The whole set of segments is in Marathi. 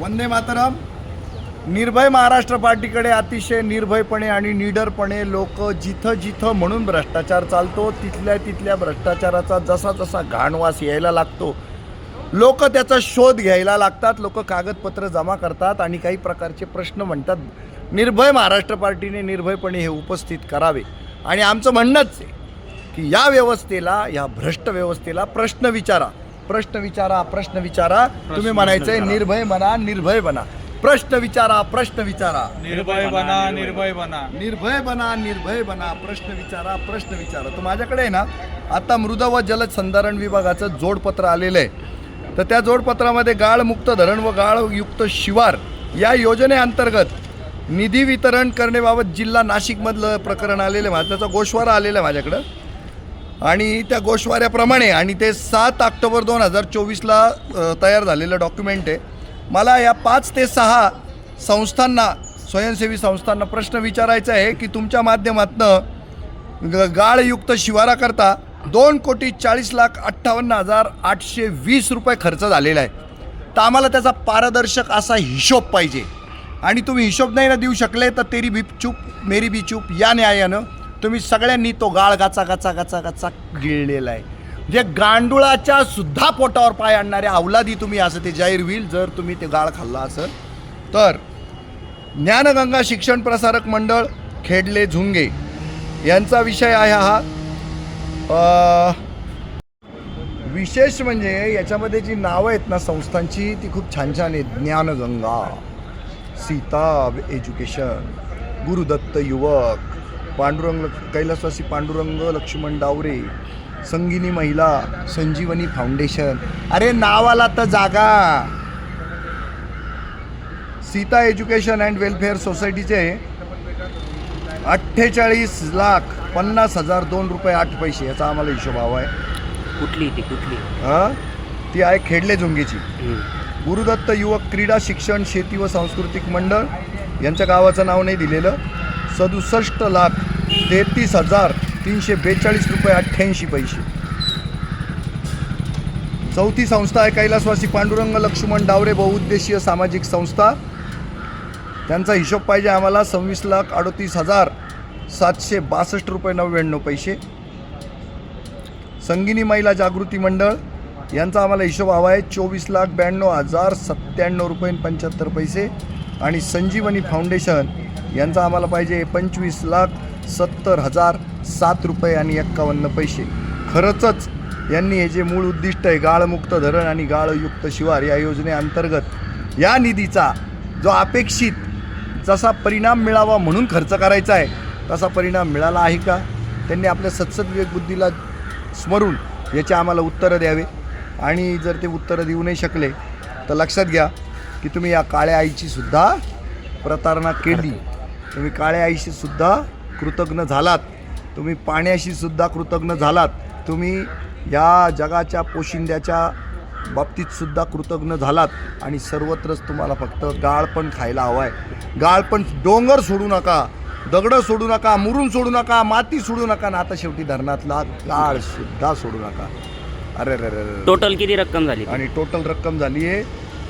वंदे मातरम. निर्भय महाराष्ट्र पार्टीकडे अतिशय निर्भयपणे आणि निडरपणे लोक जिथं जिथं म्हणून भ्रष्टाचार चालतो तिथल्या तिथल्या भ्रष्टाचाराचा जसा जसा घाणवास यायला लागतो. लोक त्याचा शोध घ्यायला लागतात लोक कागदपत्र जमा करतात आणि काही प्रकारचे प्रश्न म्हणतात. निर्भय महाराष्ट्र पार्टीने निर्भयपणे हे उपस्थित करावे. आणि आमचं म्हणणंच आहे की या व्यवस्थेला या भ्रष्ट व्यवस्थेला प्रश्न विचारा. प्रश्न विचारा प्रश्न विचारा. तुम्ही म्हणायचंय निर्भय बना निर्भय बना. प्रश्न विचारा प्रश्न विचारा. निर्भय बना निर्भय बना. निर्भय बना निर्भय बना. प्रश्न विचारा प्रश्न विचारा. तर माझ्याकडे आहे ना आता मृद व जलसंधारण विभागाचं जोडपत्र आलेलं आहे तर त्या जोडपत्रामध्ये गाळमुक्त धरण व गाळयुक्त शिवार या योजनेअंतर्गत निधी वितरण करण्याबाबत जिल्हा नाशिकमधलं प्रकरण आलेलं आहे. त्याचा गोषवारा आलेला आहे माझ्याकडं. आणि त्या गोषवाऱ्याप्रमाणे आणि ते सात ऑक्टोबर दोन हजार चोवीसला तयार झालेलं डॉक्युमेंट आहे. मला या पाच ते सहा संस्थांना स्वयंसेवी संस्थांना प्रश्न विचारायचा आहे की तुमच्या माध्यमातनं ग गाळयुक्त शिवाराकरता दोन कोटी चाळीस लाख अठ्ठावन्न हजार आठशे वीस रुपये खर्च झालेला आहे. तर आम्हाला त्याचा पारदर्शक असा हिशोब पाहिजे. आणि तुम्ही हिशोब नाही ना देऊ शकले तर तेरी बी चूप मेरी बी चूप या न्यायानं तुम्ही सगळ्यांनी तो गाळ गाचा गाचा गाचा गाचा गिळलेला आहे. जे गांडुळाच्या सुद्धा पोटावर पाय आणणाऱ्या अवलादी तुम्ही असं ते जाहीर होईल जर तुम्ही ते गाळ खाल्ला असेल. तर ज्ञानगंगा शिक्षण प्रसारक मंडळ खेडले झुंगे यांचा विषय आहे हा. विशेष म्हणजे याच्यामध्ये जी नावं आहेत ना संस्थांची ती खूप छान छान आहेत. ज्ञानगंगा सीताब एज्युकेशन गुरुदत्त युवक पांडुरंग कैलासवासी पांडुरंग लक्ष्मण डावरे संगिनी महिला संजीवनी फाउंडेशन. अरे नावाला तर जागा. सीता एज्युकेशन अँड वेलफेअर सोसायटीचे अठ्ठेचाळीस लाख पन्नास हजार दोन रुपये आठ पैसे याचा आम्हाला हिशोब हवा आहे. कुठली ती कुठली? हां? ती आहे खेडले झुंगीची. गुरुदत्त युवक क्रीडा शिक्षण शेती व सांस्कृतिक मंडळ यांच्या गावाचं नाव नाही दिलेलं. सदुसष्ट लाख तेहतीस हजार तीनशे बेचाळीस रुपये अठ्ठ्याऐंशी पैसे. चौथी संस्था आहे कैलासवासी पांडुरंग लक्ष्मण डावरे बहुउद्देशीय सामाजिक संस्था. त्यांचा हिशोब पाहिजे आम्हाला सव्वीस लाख अडतीस हजार सातशे बासष्ट रुपये नव्याण्णव पैसे. संगिनी महिला जागृती मंडळ यांचा आम्हाला हिशोब हवा आहे चोवीस लाख ब्याण्णव हजार सत्त्याण्णव रुपये पंच्याहत्तर पैसे. आणि संजीवनी फाउंडेशन यांचा आम्हाला पाहिजे पंचवीस लाख सत्तर हजार सात रुपये आणि एक्कावन्न पैसे. खरंचच यांनी हे जे मूळ उद्दिष्ट आहे गाळमुक्त धरण आणि गाळयुक्त शिवार या योजनेअंतर्गत या निधीचा जो अपेक्षित जसा परिणाम मिळावा म्हणून खर्च करायचा आहे तसा परिणाम मिळाला आहे का? त्यांनी आपल्या सत्सद्विवेक बुद्धीला स्मरून याचे आम्हाला उत्तरं द्यावे. आणि जर ते उत्तरं देऊ नाही शकले तर लक्षात घ्या की तुम्ही या काळ्या आईची सुद्धा प्रतारणा केली. तुम्ही काळ्या आईशी सुद्धा कृतज्ञ झालात. तुम्ही पाण्याशी सुद्धा कृतज्ञ झालात. तुम्ही या जगाच्या पोशिंद्याच्या बाबतीत सुद्धा कृतज्ञ झालात. आणि सर्वत्रच तुम्हाला फक्त गाळ पण खायला हवा आहे. गाळ पण डोंगर सोडू नका. दगडं सोडू नका मुरून सोडू नका माती सोडू नका. ना आता शेवटी धरणातला गाळ सुद्धा सोडू नका. अरे रे रे रे टोटल किती रक्कम झाली? आणि टोटल रक्कम झाली आहे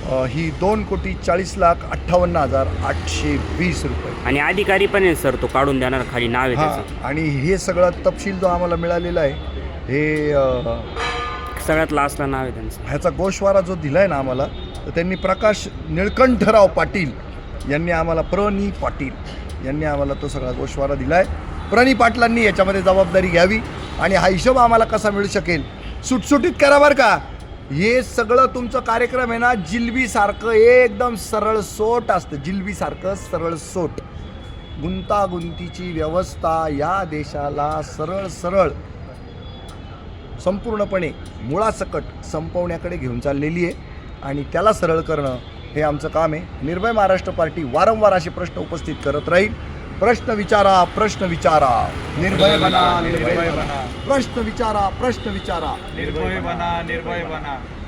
ही दोन कोटी चाळीस लाख अठ्ठावन्न हजार आठशे वीस रुपये. आणि अधिकारी पण आहे सर. तो काढून देणार खाली नाव आहे हां आणि हे सगळं तपशील जो आम्हाला मिळालेला आहे हे अ, सगळ्यात लास्टला नाव आहे त्यांचं. ह्याचा गोषवारा जो दिला आहे ना आम्हाला तर त्यांनी प्रकाश निळकंठराव पाटील यांनी आम्हाला प्रनी पाटील यांनी आम्हाला तो सगळा गोषवारा दिला आहे प्रनी पाटलांनी याच्यामध्ये जबाबदारी घ्यावी आणि हा हिशोब आम्हाला कसा मिळू शकेल? सुटसुटीत करा बरं का? हे सगळं तुमचं कार्यक्रम आहे ना जिलबीसारखं एकदम सरळ सोट असतं. जिलबीसारखं सरळ सोट. गुंतागुंतीची व्यवस्था या देशाला सरळ सरळ संपूर्णपणे मुळासकट संपवण्याकडे घेऊन चाललेली आहे. आणि त्याला सरळ करणं हे आमचं काम आहे. निर्भय महाराष्ट्र पार्टी वारंवार असे प्रश्न उपस्थित करत राहील. प्रश्न विचारा प्रश्न विचारा. निर्भय बना निर्भय बना. प्रश्न विचारा प्रश्न विचारा. निर्भय बना निर्भय बना.